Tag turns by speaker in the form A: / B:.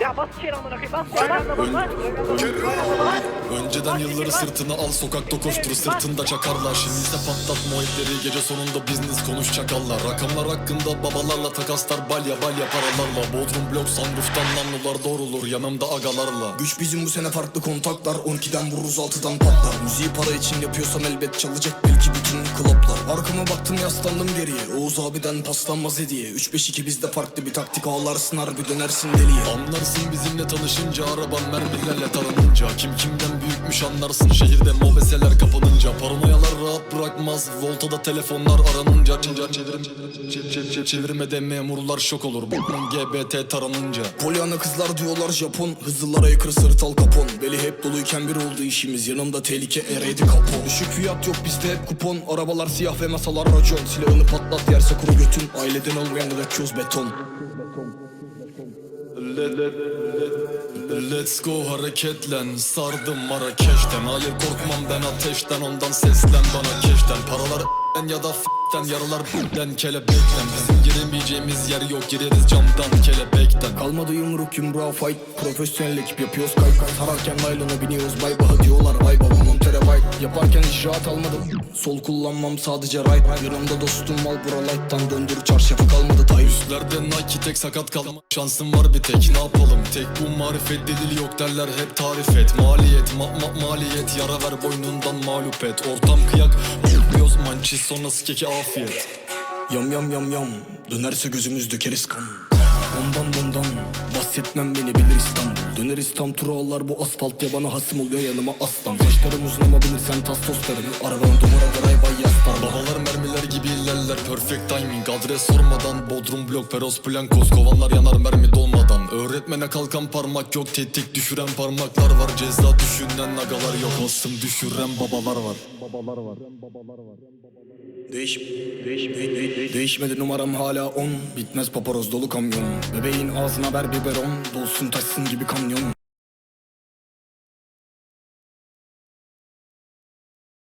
A: Ya bas içeri amına koyayım bas ya bas bas. Bas.
B: Önceden yılları sırtına al sokakta koştur Sırtında çakarlar. Şimdi ise patlat muhabbetleri Gece sonunda business konuş çakallar. Rakamlar hakkında babalarla takaslar Balya balya paralarla. Bodrum blok sunrooftan namlular doğrulur Yanımda agalarla.
C: Güç bizim bu sene farklı kontaklar 12'den vururuz 6'dan patlar. Müziği para için yapıyorsam elbet çalacak belki bütün kloplar Arkama baktım yaslandım geriye. Oğuz abiden paslanmaz hediye. 3-5-2 bizde farklı bir taktik ağlarsın harbi dönersin deliye
B: Anlarsın bizimle tanışınca Araban mermilerle taranınca Kim kimden büyükmüş anlarsın Şehirde mobeseler kapanınca. Paranoyalar rahat bırakmaz Voltada telefonlar aranınca. Çinca çevirim çe- çe- çe- Çevirmede memurlar şok olur. Bakmam GBT taranınca.
C: Polyana kızlar diyorlar Japon Hızlılara aykırı sırtal kapon. Beli hep doluyken bir oldu işimiz Yanımda tehlike ereydi kapon. Düşük fiyat yok bizde hep kupon. Arabalar siyah ve masalar racon. Silahını patlat yerse kuru götün. Aileden olmayan döküyoruz beton
B: Let's go hareketlen. Sardım Marrakeş'ten. Hayır korkmam ben ateşten. Ondan seslen bana keşten. Paralar ya da f***ten. Yaralar b***den kelebekten. Bizim giremeyeceğimiz yer yok. Gireriz camdan kelebekten.
C: Kalmadı yumruk yumruğa fight. Profesyonel ekip yapıyoruz kay kay Sararken naylona biniyoruz. Bay baha diyorlar Vay baba Yaparken icraat almadım. Sol kullanmam sadece right Yanımda dostum mal bura light'tan Döndür. Çarşafı kalmadı tay.
B: Üstlerde Nike tek sakat kalma Şansım var bir tek ne yapalım? Tek bu marifet delil yok derler hep tarif et. Maliyet ma ma maliyet Yara ver boynundan mağlup et. Ortam kıyak Yoz mançiz sonrası keki afiyet.
C: Yam yam yam yam. Dönerse gözümüz dökeriz kan. Ondan bundan Bahsetmem beni bilir İstanbul Döneriz tam turalar bu asfalt ya bana hasım oluyor yanıma aslan. Saçlarım uzun ama bilirsen tas tostlarını Arabanın dumura garay bay yastarla
B: Babalar mermiler gibi ilerler perfect timing. Adres sormadan Bodrum blok Peros Plankos Kovanlar yanar mermi dolmadan. Öğretmene kalkan parmak yok Tetik düşüren parmaklar var. Ceza düşünen agalar yok Aslım düşüren babalar var
C: Değiş, değiş, değiş, değişmedi numaram hala 10 Bitmez paparoz dolu kamyon. Bebeğin ağzına ver biberon. Dolsun taşsın gibi kamyon